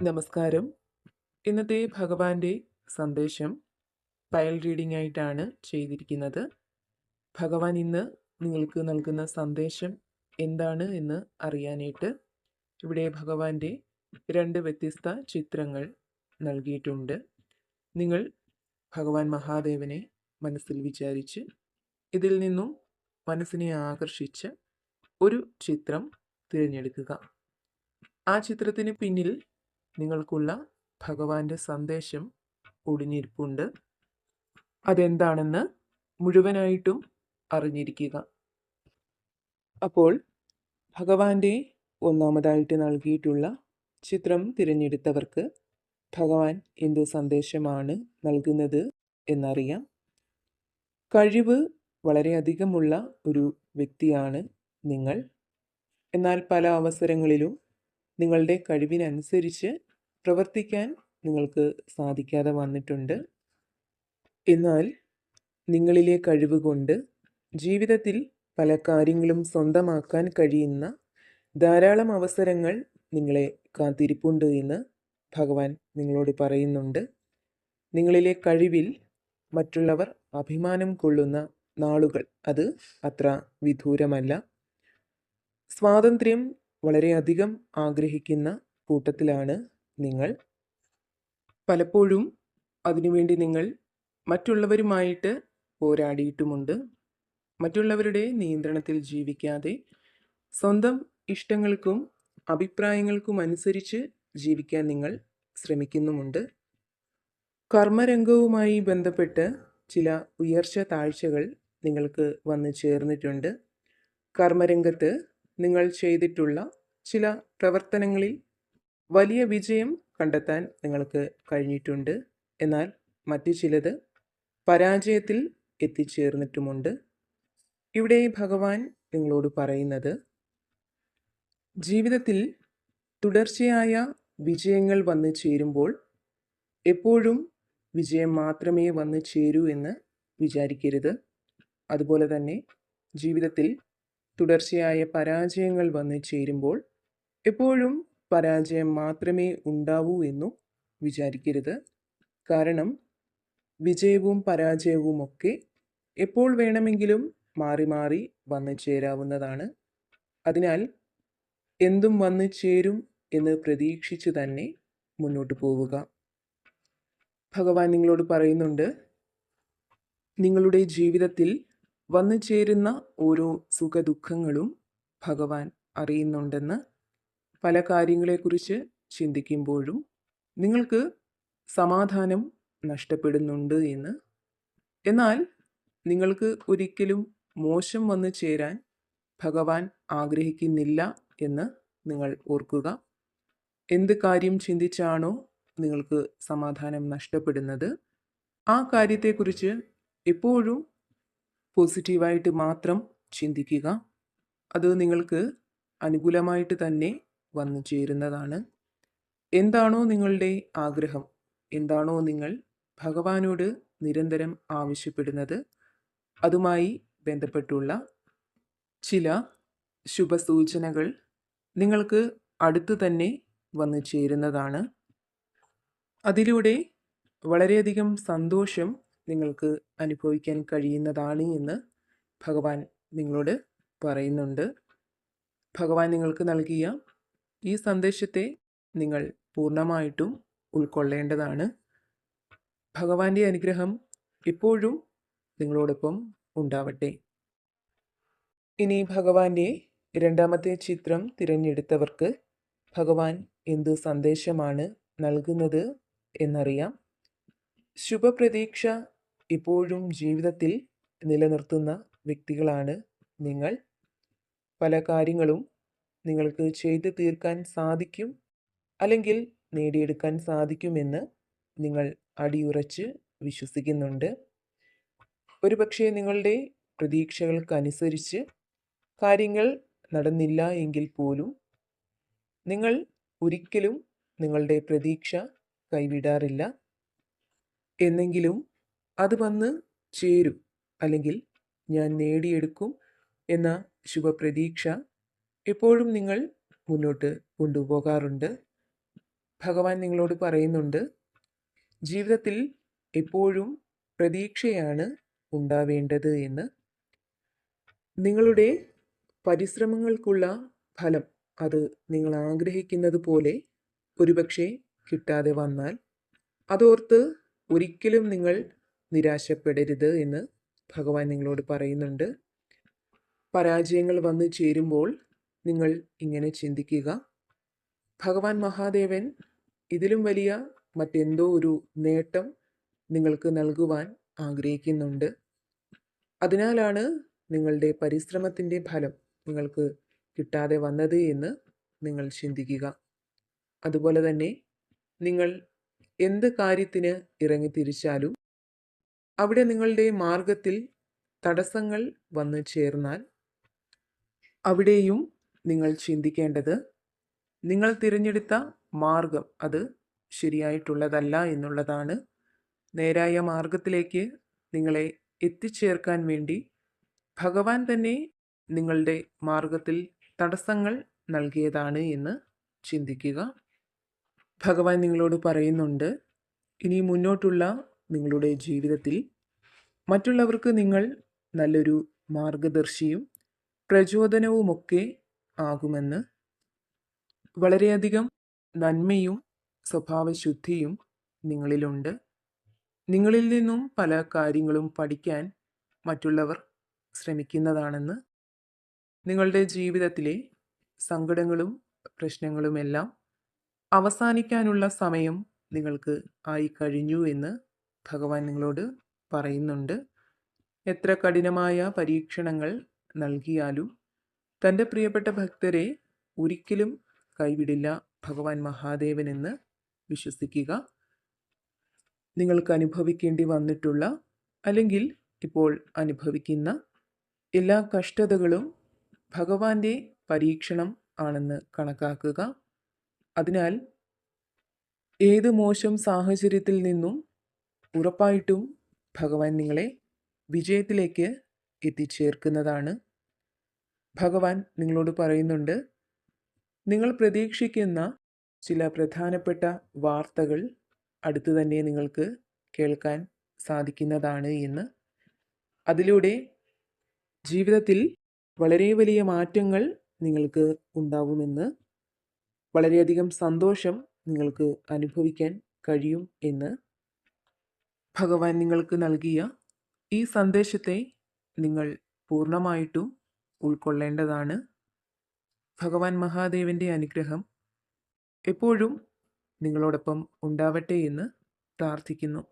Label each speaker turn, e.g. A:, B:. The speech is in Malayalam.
A: നമസ്കാരം. ഇന്നത്തെ ഭഗവാന്റെ സന്ദേശം ഫയൽ റീഡിംഗ് ആയിട്ടാണ് ചെയ്തിരിക്കുന്നത്. ഭഗവാൻ ഇന്ന് നിങ്ങൾക്ക് നൽകുന്ന സന്ദേശം എന്താണ് എന്ന് അറിയാനായിട്ട് ഇവിടെ ഭഗവാന്റെ രണ്ട് വ്യത്യസ്ത ചിത്രങ്ങൾ നൽകിയിട്ടുണ്ട്. നിങ്ങൾ ഭഗവാൻ മഹാദേവനെ മനസ്സിൽ വിചാരിച്ച് ഇതിൽ നിന്നും മനസ്സിനെ ആകർഷിച്ച് ഒരു ചിത്രം തിരഞ്ഞെടുക്കുക. ആ ചിത്രത്തിന് പിന്നിൽ നിങ്ങൾക്കുള്ള ഭഗവാന്റെ സന്ദേശം ഒളിഞ്ഞിരിപ്പുണ്ട്. അതെന്താണെന്ന് മുഴുവനായിട്ടും അറിഞ്ഞിരിക്കുക. അപ്പോൾ ഭഗവാന്റെ ഒന്നാമതായിട്ട് നൽകിയിട്ടുള്ള ചിത്രം തിരഞ്ഞെടുത്തവർക്ക് ഭഗവാൻ എന്ത് സന്ദേശമാണ് നൽകുന്നത് എന്നറിയാം. കഴിവ് വളരെയധികമുള്ള ഒരു വ്യക്തിയാണ് നിങ്ങൾ. എന്നാൽ പല അവസരങ്ങളിലും നിങ്ങളുടെ കഴിവിനനുസരിച്ച് പ്രവർത്തിക്കാൻ നിങ്ങൾക്ക് സാധിക്കാതെ വന്നിട്ടുണ്ട്. എന്നാൽ നിങ്ങളിലെ കഴിവ് കൊണ്ട് ജീവിതത്തിൽ പല കാര്യങ്ങളും സ്വന്തമാക്കാൻ കഴിയുന്ന ധാരാളം അവസരങ്ങൾ നിങ്ങളെ കാത്തിരിപ്പുണ്ട് എന്ന് ഭഗവാൻ നിങ്ങളോട് പറയുന്നുണ്ട്. നിങ്ങളിലെ കഴിവിൽ മറ്റുള്ളവർ അഭിമാനം കൊള്ളുന്ന നാളുകൾ. അത് അത്ര വിദൂരമല്ല. സ്വാതന്ത്ര്യം വളരെയധികം ആഗ്രഹിക്കുന്ന കൂട്ടത്തിലാണ് നിങ്ങൾ. പലപ്പോഴും അതിനുവേണ്ടി നിങ്ങൾ മറ്റുള്ളവരുമായിട്ട് പോരാടിയിട്ടുമുണ്ട്. മറ്റുള്ളവരുടെ നിയന്ത്രണത്തിൽ ജീവിക്കാതെ സ്വന്തം ഇഷ്ടങ്ങൾക്കും അഭിപ്രായങ്ങൾക്കും അനുസരിച്ച് ജീവിക്കാൻ നിങ്ങൾ ശ്രമിക്കുന്നുമുണ്ട്. കർമ്മരംഗവുമായി ബന്ധപ്പെട്ട് ചില ഉയർച്ച താഴ്ചകൾ നിങ്ങൾക്ക് വന്നു ചേർന്നിട്ടുണ്ട്. കർമ്മരംഗത്ത് നിങ്ങൾ ചെയ്തിട്ടുള്ള ചില പ്രവർത്തനങ്ങളിൽ വലിയ വിജയം കണ്ടെത്താൻ നിങ്ങൾക്ക് കഴിഞ്ഞിട്ടുണ്ട്. എന്നാൽ മറ്റു ചിലത് പരാജയത്തിൽ എത്തിച്ചേർന്നിട്ടുമുണ്ട്. ഇവിടെ ഭഗവാൻ നിങ്ങളോട് പറയുന്നത് ജീവിതത്തിൽ തുടർച്ചയായ വിജയങ്ങൾ വന്നു ചേരുമ്പോൾ എപ്പോഴും വിജയം മാത്രമേ വന്നു ചേരൂ എന്ന് വിചാരിക്കരുത്. അതുപോലെ തന്നെ ജീവിതത്തിൽ തുടർച്ചയായ പരാജയങ്ങൾ വന്നു ചേരുമ്പോൾ എപ്പോഴും പരാജയം മാത്രമേ ഉണ്ടാവൂ എന്നും വിചാരിക്കരുത്. കാരണം വിജയവും പരാജയവും ഒക്കെ എപ്പോൾ വേണമെങ്കിലും മാറി മാറി വന്നു ചേരാവുന്നതാണ്. അതിനാൽ എന്തും വന്നു ചേരും എന്ന് പ്രതീക്ഷിച്ച് തന്നെ മുന്നോട്ട് പോവുക. ഭഗവാൻ നിങ്ങളോട് പറയുന്നുണ്ട് നിങ്ങളുടെ ജീവിതത്തിൽ വന്നു ചേരുന്ന ഓരോ സുഖദുഃഖങ്ങളും ഭഗവാൻ അറിയുന്നുണ്ടെന്ന് പല കാര്യങ്ങളെക്കുറിച്ച് ചിന്തിക്കുമ്പോഴും നിങ്ങൾക്ക് സമാധാനം നഷ്ടപ്പെടുന്നുണ്ട് എന്ന്. എന്നാൽ നിങ്ങൾക്ക് ഒരിക്കലും മോശം വന്നു ചേരാൻ ഭഗവാൻ ആഗ്രഹിക്കുന്നില്ല എന്ന് നിങ്ങൾ ഓർക്കുക. എന്ത് കാര്യം ചിന്തിച്ചാണോ നിങ്ങൾക്ക് സമാധാനം നഷ്ടപ്പെടുന്നത്? ആ കാര്യത്തെക്കുറിച്ച് എപ്പോഴും പോസിറ്റീവായിട്ട് മാത്രം ചിന്തിക്കുക. അത് നിങ്ങൾക്ക് അനുകൂലമായിട്ട് തന്നെ വന്നു ചേരുന്നതാണ്. എന്താണോ നിങ്ങളുടെ ആഗ്രഹം എന്താണോ നിങ്ങൾ ഭഗവാനോട് നിരന്തരം ആവശ്യപ്പെടുന്നത് അതുമായി ബന്ധപ്പെട്ടുള്ള ചില ശുഭസൂചനകൾ നിങ്ങൾക്ക് അടുത്ത് തന്നെ വന്നു ചേരുന്നതാണ്. അതിലൂടെ വളരെയധികം സന്തോഷം നിങ്ങൾക്ക് അനുഭവിക്കാൻ കഴിയുന്നതാണ് എന്ന് ഭഗവാൻ നിങ്ങളോട് പറയുന്നുണ്ട്. ഭഗവാൻ നിങ്ങൾക്ക് നൽകിയ ഈ സന്ദേശത്തെ നിങ്ങൾ പൂർണമായിട്ടും ഉൾക്കൊള്ളേണ്ടതാണ്. ഭഗവാന്റെ അനുഗ്രഹം എപ്പോഴും നിങ്ങളോടൊപ്പം ഉണ്ടാവട്ടെ. ഇനി ഭഗവാന്റെ രണ്ടാമത്തെ ചിത്രം തിരഞ്ഞെടുത്തവർക്ക് ഭഗവാൻ എന്ത് സന്ദേശമാണ് നൽകുന്നത് എന്നറിയാം. ശുഭപ്രതീക്ഷ ഇപ്പോഴും ജീവിതത്തിൽ നിലനിർത്തുന്ന വ്യക്തികളാണ് നിങ്ങൾ. പല കാര്യങ്ങളും നിങ്ങൾക്ക് ചെയ്തു തീർക്കാൻ സാധിക്കും അല്ലെങ്കിൽ നേടിയെടുക്കാൻ സാധിക്കുമെന്ന് നിങ്ങൾ അടിയുറച്ച് വിശ്വസിക്കുന്നുണ്ട്. ഒരുപക്ഷെ നിങ്ങളുടെ പ്രതീക്ഷകൾക്കനുസരിച്ച് കാര്യങ്ങൾ നടന്നില്ല എങ്കിൽ പോലും നിങ്ങൾ ഒരിക്കലും നിങ്ങളുടെ പ്രതീക്ഷ കൈവിടാറില്ല. എന്നെങ്കിലും അത് വന്ന് ചേരും. അല്ലെങ്കിൽ ഞാൻ നേടിയെടുക്കും എന്ന ശുഭപ്രതീക്ഷ എപ്പോഴും നിങ്ങൾ മുന്നോട്ട് കൊണ്ടുപോകാറുണ്ട്. ഭഗവാൻ നിങ്ങളോട് പറയുന്നുണ്ട് ജീവിതത്തിൽ എപ്പോഴും പ്രതീക്ഷയാണ് ഉണ്ടാവേണ്ടത് എന്ന്. നിങ്ങളുടെ പരിശ്രമങ്ങൾക്കുള്ള ഫലം അത് നിങ്ങൾ ആഗ്രഹിക്കുന്നത് പോലെ ഒരുപക്ഷെ കിട്ടാതെ വന്നാൽ. അതോർത്ത് ഒരിക്കലും നിങ്ങൾ നിരാശപ്പെടരുത് എന്ന് ഭഗവാൻ നിങ്ങളോട് പറയുന്നുണ്ട്. പരാജയങ്ങൾ വന്നു ചേരുമ്പോൾ നിങ്ങൾ ഇങ്ങനെ ചിന്തിക്കുക. ഭഗവാൻ മഹാദേവൻ ഇതിലും വലിയ മറ്റെന്തോ ഒരു നേട്ടം നിങ്ങൾക്ക് നൽകുവാൻ ആഗ്രഹിക്കുന്നുണ്ട്. അതിനാലാണ് നിങ്ങളുടെ പരിശ്രമത്തിന്റെ ഫലം നിങ്ങൾക്ക് കിട്ടാതെ വന്നത് എന്ന് നിങ്ങൾ ചിന്തിക്കുക. അതുപോലെ തന്നെ നിങ്ങൾ എന്ത് കാര്യത്തിന് ഇറങ്ങിത്തിരിച്ചാലും അവിടെ നിങ്ങളുടെ മാർഗത്തിൽ തടസ്സങ്ങൾ വന്നു ചേർന്നാൽ അവിടെയും നിങ്ങൾ ചിന്തിക്കേണ്ടത് നിങ്ങൾ തിരഞ്ഞെടുത്ത മാർഗം അത് ശരിയായിട്ടുള്ളതല്ല എന്നുള്ളതാണ്. നേരായ മാർഗത്തിലേക്ക് നിങ്ങളെ എത്തിച്ചേർക്കാൻ വേണ്ടി ഭഗവാൻ തന്നെ നിങ്ങളുടെ മാർഗത്തിൽ തടസ്സങ്ങൾ നൽകിയതാണ് എന്ന് ചിന്തിക്കുക. ഭഗവാൻ നിങ്ങളോട് പറയുന്നുണ്ട് ഇനി മുന്നോട്ടുള്ള നിങ്ങളുടെ ജീവിതത്തിൽ മറ്റുള്ളവർക്ക് നിങ്ങൾ നല്ലൊരു മാർഗദർശിയും പ്രചോദനവുമൊക്കെ ആകുമെന്ന് വളരെയധികം നന്മയും സ്വഭാവശുദ്ധിയും നിങ്ങളിലുണ്ട്. നിങ്ങളിൽ നിന്നും പല കാര്യങ്ങളും പഠിക്കാൻ മറ്റുള്ളവർ ശ്രമിക്കുന്നതാണെന്ന് നിങ്ങളുടെ ജീവിതത്തിലെ സങ്കടങ്ങളും പ്രശ്നങ്ങളുമെല്ലാം അവസാനിക്കാനുള്ള സമയം നിങ്ങൾക്ക് ആയിക്കഴിഞ്ഞു എന്ന് ഭഗവാൻ നിങ്ങളോട് പറയുന്നുണ്ട്. എത്ര കഠിനമായ പരീക്ഷണങ്ങൾ നൽകിയാലും തന്റെ പ്രിയപ്പെട്ട ഭക്തരെ ഒരിക്കലും കൈവിടില്ല ഭഗവാൻ മഹാദേവൻ എന്ന് വിശ്വസിക്കുക. നിങ്ങൾക്ക് അനുഭവിക്കേണ്ടി വന്നിട്ടുള്ള അല്ലെങ്കിൽ ഇപ്പോൾ അനുഭവിക്കുന്ന എല്ലാ കഷ്ടതകളും ഭഗവാന്റെ പരീക്ഷണം ആണെന്ന് കണക്കാക്കുക. അതിനാൽ ഏത് മോശം സാഹചര്യത്തിൽ നിന്നും ഉറപ്പായിട്ടും ഭഗവാൻ നിങ്ങളെ വിജയത്തിലേക്ക് എത്തിച്ചേർക്കുന്നതാണ്. ഭഗവാൻ നിങ്ങളോട് പറയുന്നുണ്ട് നിങ്ങൾ പ്രതീക്ഷിക്കുന്ന ചില പ്രധാനപ്പെട്ട വാർത്തകൾ അടുത്തു തന്നെ നിങ്ങൾക്ക് കേൾക്കാൻ സാധിക്കുന്നതാണ് എന്ന്. അതിലൂടെ ജീവിതത്തിൽ വളരെ വലിയ മാറ്റങ്ങൾ നിങ്ങൾക്ക് ഉണ്ടാവുമെന്ന് വളരെയധികം സന്തോഷം നിങ്ങൾക്ക് അനുഭവിക്കാൻ കഴിയും എന്ന്. ഭഗവാൻ നിങ്ങൾക്ക് നൽകിയ ഈ സന്ദേശത്തെ നിങ്ങൾ പൂർണമായിട്ടും ഉൾക്കൊള്ളേണ്ടതാണ്. ഭഗവാൻ മഹാദേവന്റെ അനുഗ്രഹം എപ്പോഴും നിങ്ങളോടൊപ്പം ഉണ്ടാവട്ടെ എന്ന് പ്രാർത്ഥിക്കുന്നു.